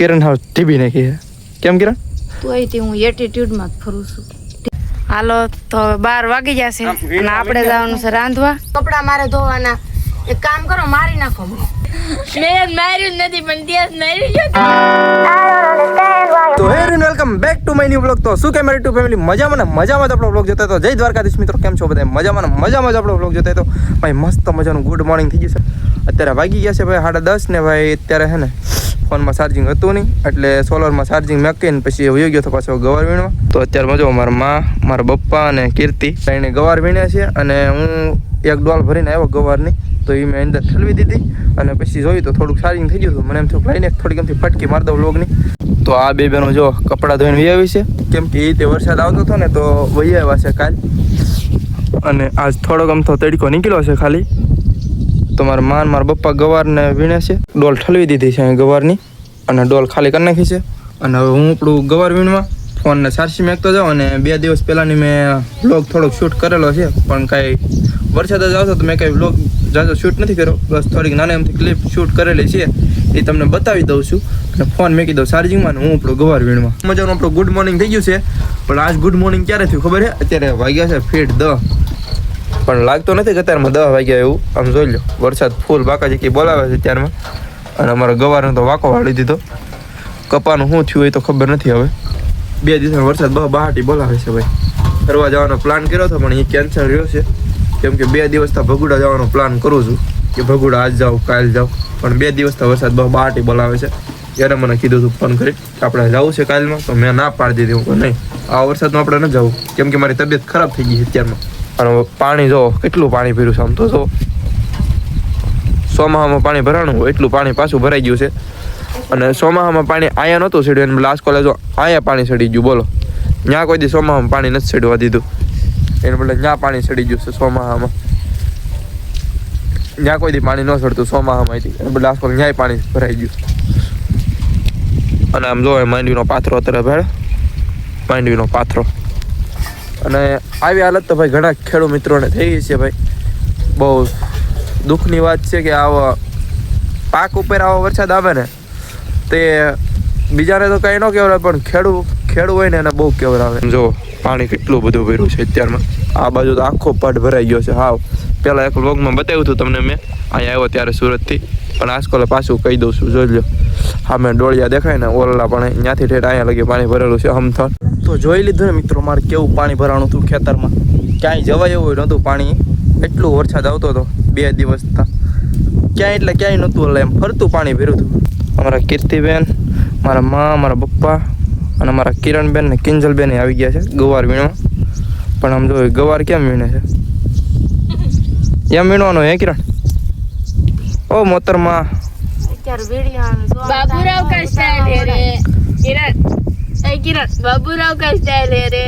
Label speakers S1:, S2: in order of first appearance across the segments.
S1: કિરણ હાવ TB નાખી છે. કેમ કિરણ?
S2: તો અહીંથી હું એટીટ્યુડમાં જ ફરું છું. હાલો તો હવે બાર વાગી જશે અને આપણે જવાનું છે રાંધવા. કપડા મારે ધોવાના. એક કામ કરો મારી નાખો.
S3: મેં માર્યું નથી પણ ત્યાં માર્યું
S1: તો hey welcome back to my new blog તો શું કેમ મારી ટુ ફેમિલી મજામાં ને? મજામાં જ આપણો બ્લોગ જોતા તો. જય દ્વારકાધીશ મિત્રો કેમ છો બધા મજામાં ને? મજામાં જ આપણો બ્લોગ જોતા તો. ભાઈ મસ્ત મજાનું ગુડ મોર્નિંગ થઈ ગયું છે. અત્યારે વાગી ગયા છે ભાઈ સાડા દસ ને ભાઈ અત્યારે હે ને ફોનમાં ચાર્જિંગ હતું નહીં, એટલે સોલરમાં ચાર્જિંગ મૂકીને પછી વયો ગયો તો પાછો ગવાર વીણવા. તો અત્યારે મજો, મારા માં, મારા પપ્પા અને કીર્તિ એને ગવાર વીણ્યા છે અને હું એક ડોલ ભરીને આવ્યો ગવારની, તો એ મેં અંદર ઠલવી દીધી અને પછી જોયું તો થોડુંક ચાર્જિંગ થઈ ગયું હતું. મને એમ થયું લઈને થોડીક એમથી ફટકી મારી દઉં લોગની તો આ બે બેનો જો કપડાં ધોઈને વહી આવી છે. કેમ કે એ રીતે વરસાદ આવતો હતો ને તો વહી આવ્યા છે કાલ. અને આજ થોડોક આમ તો તડકો નીકળ્યો છે ખાલી. તો મારા માન, મારા પપ્પા ગવારને વીણે છે. ડોલ ઠલવી દીધી છે ગવારની અને ડોલ ખાલી કરી નાખી છે. અને હવે હું આપણું ગવાર વીણમાં. ફોનને સારસી મેકતો જાઉં અને બે દિવસ પહેલાંની મેં બ્લોગ થોડોક શૂટ કરેલો છે. પણ કાંઈ વરસાદ જ આવતો તો મેં કાંઈ બ્લોગ જાજો શૂટ નથી કર્યો. બસ થોડીક નાની એમથી ક્લિપ શૂટ કરેલી છે. એ તમને બતાવી દઉં છું. અને ફોન મેકી દઉં ચાર્જિંગમાં હું આપણું ગવાર વીણમાં. મજાનું આપણું ગુડ મોર્નિંગ થઈ ગયું છે. પણ આજ ગુડ મોર્નિંગ ક્યારે થયું ખબર છે? અત્યારે વાગ્યા છે ફીટ દસ પણ લાગતો નથી કે અત્યારમાં દવા વાગ્યા એવું. આમ જોઈ લો, વરસાદ ફૂલ બાકાજી કે બોલાવે છે ત્યારમાં. અને અમારો ગવારનો તો વાંકો વાળી દીધો. કપાનું શું થયું એ તો ખબર નથી હવે. બે દિવસ વરસાદ બહુ બહાટી બોલાવે છે ભાઈ. ફરવા જવાનો પ્લાન કર્યો હતો, પણ એ કેન્સલ રહ્યો છે. કેમ કે બે દિવસ તો ભગુડા જવાનો પ્લાન કરું છું. કે ભગુડા આજ જાઉં, કાલ જાઉં. પણ બે દિવસ તો વરસાદ બહુ બહાટી બોલાવે છે. ત્યારે મને કીધું હતું ફોન કરી. કે આપણે જવું છે કાલમાં, તો મેં ના પાડી દીધી. હું નહીં, આ વરસાદમાં આપણે ન જવું. કેમ કે મારી તબિયત ખરાબ થઈ ગઈ અત્યારમાં. અને પાણી જો કેટલું પાણી પીરું છે આમ તો જો. સોમાહામાં પાણી ભરાણું એટલું પાણી પાછું ભરાઈ ગયું છે. અને સોમાહામાં પાણી આયા નહોતું ચડ્યું એમ લાસ્ટ કોલેજો આયા પાણી સડી ગયું, બોલો. ત્યાં કોઈ દી સોમાહામાં પાણી નથી સડવા દીધું. એને બદલે ત્યાં પાણી સડી ગયું છે સોમાહામાં ત્યાં કોઈ દી પાણી ન સડતું સોમાહામાંથી એને બદલે લાસ્ટ કોલે ત્યાંય પાણી ભરાઈ ગયું. અને આમ જો માંડવીનો પાથરો અત્યારે ભેળ. માંડવીનો પાથરો. અને આવી હાલત તો ભાઈ ઘણા ખેડૂત મિત્રોને થઈ ગઈ છે ભાઈ. બહુ દુઃખની વાત છે કે આવો પાક ઉપર આવો વરસાદ આવે ને તે બીજાને તો કંઈ ન કહેવરાય પણ ખેડૂ ખેડૂ હોય ને એને બહુ કહેવરાવે જો પાણી કેટલું બધું ભર્યું છે અત્યારમાં. આ બાજુ તો આખો પડ ભરાઈ ગયો છે હાવ. પહેલાં એક વ્લોગમાં બતાવ્યું હતું તમને મેં. અહીંયા આવ્યો ત્યારે સુરતથી. પણ આજકાલ પાછું કહી દઉં છું, જોઈ લો હા મેં ડોળિયા દેખાય ને ઓરલા પણ ત્યાંથી ઠેઠ અહીંયા લગી પાણી ભરેલું છે હમથળ તો જોઈ લીધું ને મિત્રો, મારે કેવું પાણી ભરાણું હતું ખેતરમાં. ક્યાંય જવાય એવું નહોતું પાણી. એટલું વરસાદ આવતો હતો, બે દિવસ તા ક્યાંય એટલે ક્યાંય નહોતું એટલે એમ ફરતું પાણી ભર્યું હતું. અમારા કીર્તિબેન, મારા મા, મારા પપ્પા અને મારા કિરણબેન ને કિંજલબેન આવી ગયા છે ગવાર વીણવા. પણ આમ જો ગવાર કેમ વીણે છે? એમ વીણવાનું હે કિરણ? ઓ મોતરમાં.
S3: બાબુરાવ કા સ્ટાઇલ રે. કિરણ. એ કિરણ બાબુરાવ કા સ્ટાઇલ રે.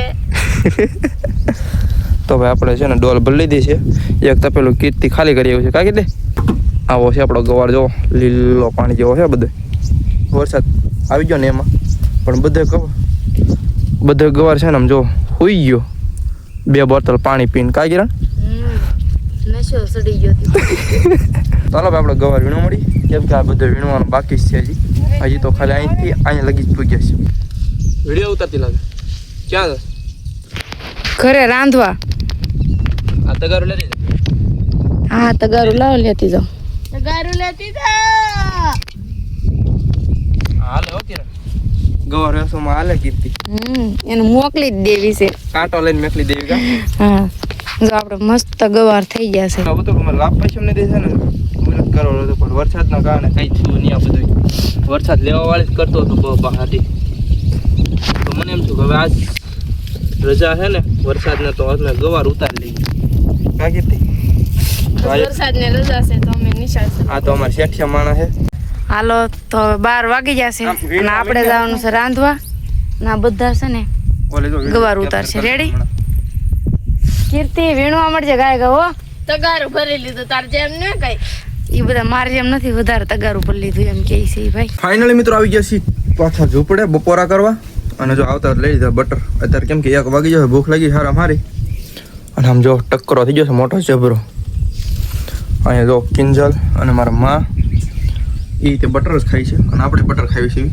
S1: તો ભાઈ આપણે છે ને ડોલ ભરી દીધી છે. એક તપેલું કીટથી ખાલી કરી આવ્યું છે. કાકી દે. આવો છે આપણો ગવાર જો લીલો પાણી જેવો છે બધે. વરસાદ આવી ગયો ને એમાં. પણ બધે બધે ગવાર છે ને આમ જો હોઈ ગયો. બે બોટલ પાણી પીને. કાકી
S2: રણ નશો સડી ગયો
S1: ચાલો આપણે ગવાર વીણો મળી. કેમ કે આ બધો વીણવાનું બાકી છે હજી. હજી તો ખાલી અહીંથી અહીંયા લગી જ પૂગ્યા છે. વીડિયો ઉતારતી લાગે. ક્યાં
S2: ઘરે રાંધવા.
S1: આ તગારું લેતી
S2: હા તગારું લાવ લેતી જાવ
S3: તગારું લેતી જાઓ.
S1: હાલે ઓકે ગવાર રસોમાં હાલે કીધી
S2: હમ એને મોકલી દેવી છે.
S1: કાંટો લઈને મોકલી દેવી કા?
S2: હા. જો આપણે મસ્ત ગવાર થઈ ગયા છે.
S1: લાભ પછી ને દેશે ને. મહેનત કરો હતો પણ વરસાદના કારણે કંઈ થયું નહીં આ બધું વરસાદ લેવા વાળી જ કરતો હતો બહારથી. તો મને એમ થયું હવે આજ રજા છે ને વરસાદ ને તો અમે ગવાર ઉતારી લઈએ. કા કીધી
S3: રજા છે તો અમે નિશાળ
S1: આ તો અમારે શેઠિયા માણસ
S2: હાલો તો બાર વાગી જશે અને આપણે જવાનું રાંધવા. ના બધા છે ને ગવાર ઉતારશે. રેડી કીર્તિ વીણવા મળજે ગાય ગયો હો.
S3: તગારું ભરી લીધું તાર જેમ ને કઈ.
S2: એ બધા મારે જેમ નથી વધારે તગાર ઉપર લીધું એમ કે છે ભાઈ.
S1: ફાઇનલી મિત્રો આવી ગયા છીએ પાછા ઝૂંપડે બપોરા કરવા અને જો આવતા લઈ લીધા બટર અત્યારે કેમ કે એક વાગી જશે ભૂખ લાગી સારા મારી. અને આમ જો ટક્કરો થઈ ગયો છે મોટો જબરો. અહીંયા જો કિંજલ અને મારા મા એ રીતે બટર જ ખાય છે. અને આપણે બટર ખાવી છે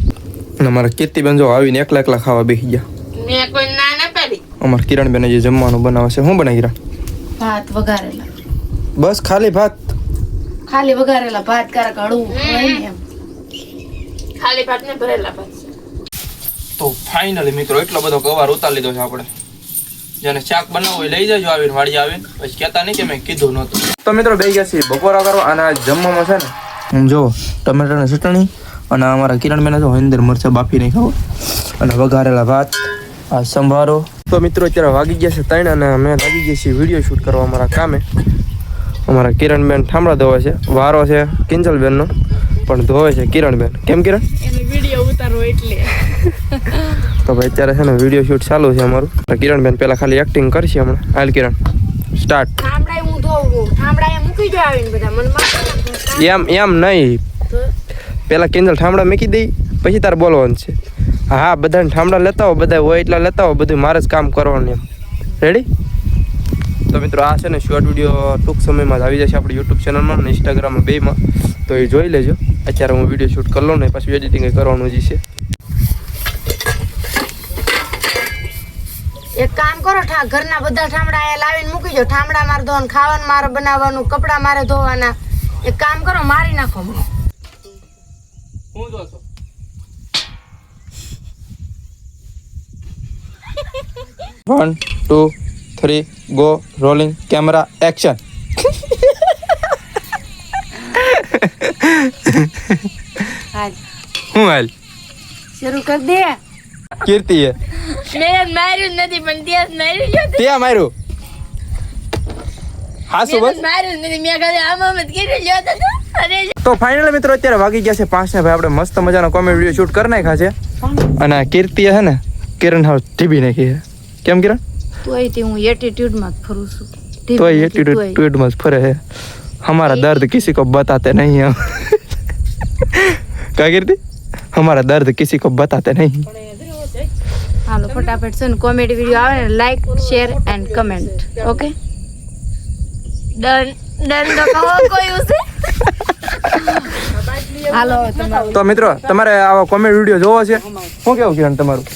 S1: અને મારા કીર્તિબેન જો આવીને એકલા એકલા ખાવા બેસી ગયા. અમારા કિરણબેને જે જમવાનું બનાવે છે શું બનાવી રહ્યા
S2: ભાત વઘારેલા.
S1: બસ ખાલી ભાત?
S2: ખાલી વઘારેલા ભાત કારક હળવું
S3: ખાલી ભાત ને ભરેલા ભાત.
S1: તો ફાઇનલી મિત્રો એટલો બધો કવાર ઉતાર લીધો છે આપણે. જેને શાક બનાવવું હોય લઈ જજો આવીને વાડી આવીને. પછી કહેતા નહીં કે મેં કીધું નહોતું. તો મિત્રો બે ગયા છીએ બપોરા કરો અને આ જમવામાં છે ને જો ટમેટાની ચટણી અને અમારા કિરણબેને જો હંદર મરચાં બાફી નહીં ખાવ અને વઘારેલા ભાત આ સંભારો તો મિત્રો અત્યારે વાગી ગયા છે ત્રણ અને અમે લાગી ગયા છીએ વીડિયો શૂટ કરવા અમારા કામે. અમારા કિરણબેન ઠામડા ધોવે છે વારો છે કિંજલબેનનો પણ ધોવે છે કિરણબેન. કેમ કિરણ?
S3: વીડિયો
S1: તો ભાઈ અત્યારે છે ને વીડિયો શૂટ ચાલુ છે અમારું. કિરણબેન પહેલાં ખાલી એક્ટિંગ કરશે હમણાં. હાલ કિરણ સ્ટાર્ટ એમ એમ નહીં. પહેલાં કિંજલ ઠામડા મૂકી દઈ પછી તારે બોલવાનું છે. હા બધાને ઠામડા લેતા હો બધા હોય એટલા લેતા હો બધું મારે જ કામ કરવાનું એમ. રેડી તો મિત્રો આ છે ને શોર્ટ વીડિયો ટૂંક સમયમાં જ આવી જશે આપણી યુટ્યુબ ચેનલમાં અને ઇન્સ્ટાગ્રામમાં બેમાં તો એ જોઈ લેજો. અત્યારે હું વીડિયો શૂટ કરી લઉં ને પછી એડિટિંગ કરવાનું જ છે.
S2: એક કામ કરો ઠા ઘરના બધા ઠામડા અહીંયા લાવીને મૂકી જો ઠામડા મારે ધોવાનું ખાવાનું મારે બનાવવાનું કપડાં મારે ધોવાના. એક કામ કરો મારી નાખો
S1: હું જોશો? One two three go rolling camera action હું હાલ?
S2: શરૂ કર દે.
S1: કીર્તિએ
S3: મેં માર્યું નથી પણ ત્યાં માર્યું છે
S1: ત્યાં માર્યું? હાસુ
S3: મેં
S1: બસ.
S3: તો માર્યું નથી મેં ખાલી આમ આમ જ કર્યું લ્યો તો તો.
S1: ફાઇનલ મિત્રો અત્યારે વાગી ગયા છે પાંચ ને ભાઈ આપણે મસ્ત મજાનો કોમેડી વીડિયો શૂટ કરી નાખ્યા છે. અને કીર્તિ હે છે ને કિરણ હાઉસ ટીભી નાખી છે. કેમ કિરણ?
S2: તોય તે હું એટીટ્યુડમાં જ ફરું છું.
S1: તો એટીટ્યુડ ટ્વીટમાં જ ફરે હે. હમારા દર્દ કિસી કો બતાતે નહીં હમ કા કીર્તિ? હમારા દર્દ કિસી કો બતાતે નહીં.
S2: હાલો ફટાફટ છે ને કોમેડી વીડિયો આવે ને like share and comment okay
S3: done done તો કોઈ ઉસે.
S2: હાલો તમારું.
S1: તો મિત્રો તમારે આવા કોમેડી વીડિયો જોવો છે? શું કેવું કિરણ તમારું?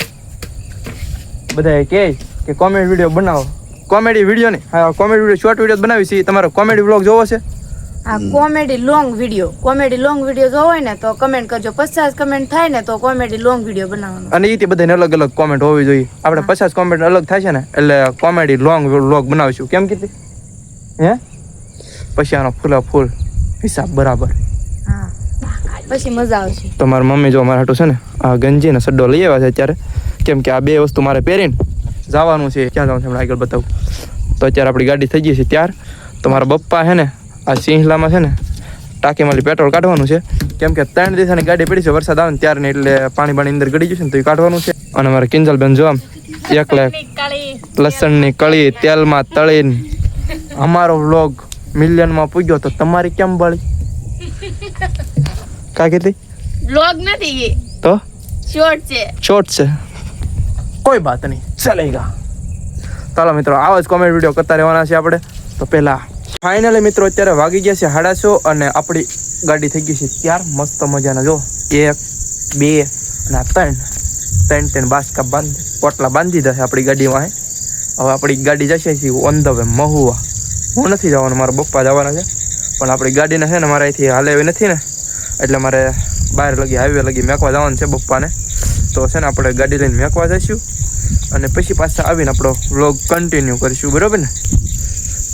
S1: બધા કહે કે કોમેડી વીડિયો બનાવો. કોમેડી વીડિયો નહીં હા કોમેડી વીડિયો શોર્ટ વીડિયો બનાવી છે. તમારો કોમેડી વ્લોગ જોવો છે?
S2: આ comedy long video comedy long video જોવો હોય ને તો કમેન્ટ કરજો. પચાસ કમેન્ટ થાય ને તો કોમેડી લોંગ વીડિયો બનાવવાનો.
S1: અને એ બધાને અલગ અલગ કોમેન્ટ હોવી જોઈએ. આપણે પચાસ કોમેન્ટ અલગ થાય છે ને એટલે કોમેડી લોંગ વ્લોગ બનાવીશું. કેમ કીધી? હે? પછી આનો ફૂલા ફૂલ હિસાબ બરાબર.
S2: હા. પછી મજા આવશે.
S1: તમારા મમ્મી જો મારા હાટું છે ને આ ગંજી ને સડ્ડો લઈ આવ્યા છે અત્યારે. કેમ કે આ બે વસ્તુ મારે પહેરીને જવાનું છે. ક્યાં જવાનું છે હમણાં આગળ બતાવું. તો અત્યારે આપણી ગાડી થઈ ગઈ છે ત્યાર. તો મારા પપ્પા છે ને આ સિંહલામાં છે ને ટાંકીમાંથી પેટ્રોલ કાઢવાનું છે. કેમ કે ત્રણ દિવસની ગાડી પડી છે વરસાદ આવે ને ત્યારે એટલે પાણી પાણી અંદર ગળી જશે ને તો એ કાઢવાનું છે. અને મારે કિંજલબેન જો આમ એકલા લસણની કળી તેલમાં તળીને અમારો વ્લોગ મિલિયનમાં પૂગ્યો તો તમારી કેમ બળી? કા કીધી?
S3: બ્લોગ નથી
S1: તો?
S3: શોર્ટ છે.
S1: શોર્ટ છે? કોઈ બાત નહીં. ચલેગા ચાલો મિત્રો, આવા જ કોમેન્ટ વીડિયો કરતા રહેવાના છે આપણે. તો પહેલા ફાઇનલી મિત્રો, અત્યારે વાગી ગયા છે હાડાસો અને આપણી ગાડી થઈ ગઈ છે ત્યાર. મસ્ત મજાના, જો. એક, બે અને આ ત્રણ. ત્રણ ત્રણ બાસકા બાંધ, પોટલા બાંધી દે આપણી ગાડીમાં. હવે આપણી ગાડી જશે છે ઓન ધ વે મહુવા. હું નથી જવાનું, મારા પપ્પા જવાના છે. પણ આપણી ગાડીને છે ને, મારે અહીંથી હાલે એવી નથી ને. એટલે મારે બહાર લગી, હાઈવે લગી મેકવા જવાનું છે પપ્પાને. તો છે ને આપણે ગાડી લઈને મેકવા જઈશું અને પછી પાછા આવીને આપણો વ્લોગ કન્ટિન્યુ કરીશું. બરોબર ને?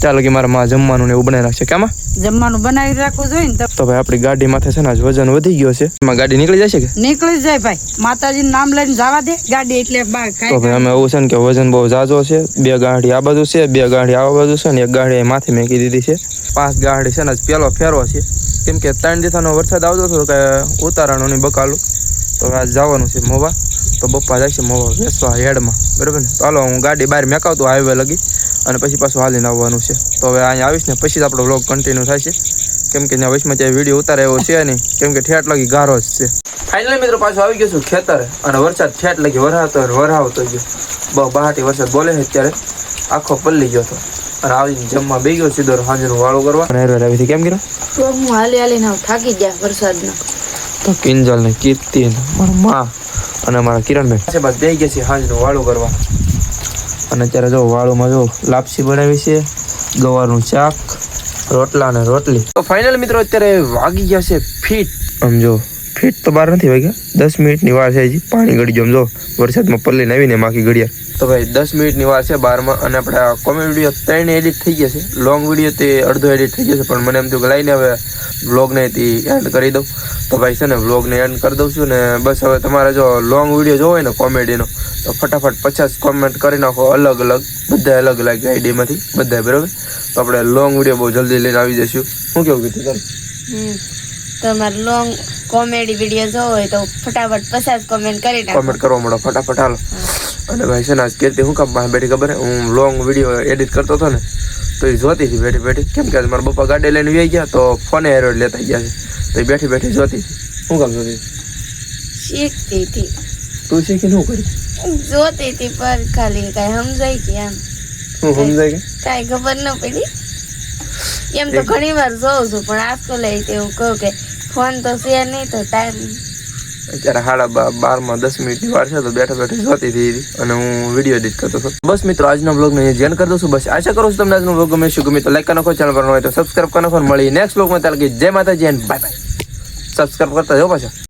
S1: ચાલો કે મારા માં જમવાનું ને એવું બનાવી રાખશે. કેમાં
S4: જમવાનું બનાવી રાખવું જોઈએ ને તો.
S1: ભાઈ આપણી ગાડી માથે છે ને આજ વજન વધી ગયો છે. એમાં ગાડી નીકળી જશે કે?
S4: નીકળી જાય ભાઈ. માતાજી નામ લઈને જવા દે. ગાડી એટલે
S1: તો ભાઈ અમે એવું છે ને કે વજન બહુ ઝાઝો છે. બે ગાડી આ બાજુ છે બે ગાડી આ બાજુ છે ને એક ગાડી માથે મેકી દીધી છે. પાંચ ગાડી છે ને પેલો ફેરો છે. કેમ કે ત્રણ દિવસનો વરસાદ આવતો હતો કે ઉતારાનો નહીં બકાલું. તો હવે આજ જવાનું છે મોવા. તો બપ્પા જાય છે મોવા વેસવા હેડમાં. બરાબર ને? તો હાલો હું ગાડી બહાર મેકાવતો હાઈવે લગી અને પછી પાછું હાલીને આવવાનું છે. તો હવે અહીંયા આવીશ ને પછી જ આપણો વ્લોગ કન્ટિન્યુ થાય છે. કેમ કે ત્યાં વચમાં ત્યાં વીડિયો ઉતારે એવો છે નહીં. કેમ કે ઠેઠ લગી ગારો જ છે. ફાઇનલી મિત્રો પાછું આવી ગયો છું ખેતર અને વરસાદ ઠેઠ લગી વરહાતો વરસાવતો ગયો. બહુ બહાટી વરસાદ બોલે છે અત્યારે. આખો પલ્લી ગયો હતો. અને આવીને જમવા બે ગયો સીધો સાંજનું વાળું કરવા. અને કેમ કર્યો?
S2: તો હું હાલી હાલીને થાકી ગયા વરસાદના.
S1: તો કિંજલ ને કીર્તિ ને મારા માં અને મારા કિરણભાઈ. બસ જઈ ગયા છે હાંજનું વાળું કરવા. અને અત્યારે જો વાળુમાં જો લાપસી બનાવી છે ગવારનું શાક રોટલા અને રોટલી. તો ફાઇનલ મિત્રો અત્યારે વાગી ગયા છે ફીટ. આમ જો ફીટ તો બહાર નથી વાગ્યા. દસ મિનિટની વાર છે હજી. પાણી ગળી જો આમ જો વરસાદમાં પલ્લીને આવીને માખી ઘડિયાળ તો ભાઈ દસ મિનિટની વાર છે બારમાં અને આપણે આ કોમેડી વીડિયો ત્રણ એડિટ થઈ ગયા છે. લોંગ વીડિયો તે અડધો એડિટ થઈ ગયો છે પણ મને એમ થયું કે લઈને હવે વ્લોગને તે એન્ડ કરી દઉં. તો ભાઈ છે ને વ્લોગને એન્ડ કરી દઉં છું ને બસ હવે તમારે જો લોંગ વીડિયો જોવો હોય ને કોમેડીનો તો ફટાફટ પચાસ કોમેન્ટ કરી નાખો અલગ અલગ. બધા અલગ અલગ આઈડીમાંથી બધા બરાબર? તો આપણે લોંગ વીડિયો બહુ જલ્દી લઈને આવી જઈશું. શું કેવું કીધું
S3: તમે? તમારે લોંગ કોમેડી વીડિયો જોવો હોય તો ફટાફટ પચાસ કોમેન્ટ કરી નાખો.
S1: કોમેન્ટ કરવા મળો ફટાફટ હાલો. અને ભાઈ છે ને આજ કીર્તિ હું કામ બેઠી ખબર હું લોંગ વીડિયો એડિટ કરતો હતો ને તો એ જોતી હતી બેઠી બેઠી. કેમ કે મારા પપ્પા ગાડી લઈને વ્યાઈ ગયા તો ફોને હેરો લેતા ગયા છે. તો એ બેઠી બેઠી જોતી હતી. શું કામ જોતી?
S3: શીખતી હતી.
S1: તું શીખી શું કરી?
S3: જોતી હતી પર ખાલી કાંઈ સમજાય કે એમ.
S1: શું સમજાય કે
S3: કાંઈ ખબર ન પડી. એમ તો ઘણી વાર જોઉં છું પણ આજકાલ એ તે હું કહું કે ફોન તો છે નહીં તો ટાઈમ
S1: અત્યારે સાડા બારમાં દસ મિનિટની વાર છે તો બેઠા બેઠા જોતી હતી અને હું વીડિયો એડિટ કરતો હતો. બસ મિત્રો, આજના બ્લોગ મેં જેન કરી દઉં છું. બસ આશા કરું છું તમને આજનો બ્લોગ ગમે શું ગમે તો લાઈક કરી નાખો ચેનલ પર હોય તો સબસ્ક્રાઈબ કરી નાખો મળી નેક્સ્ટ બ્લોગમાં ત્યારે જય માતાજી એન્ડ બાય બાય સબસ્ક્રાઈબ કરતા જાઓ પાછા.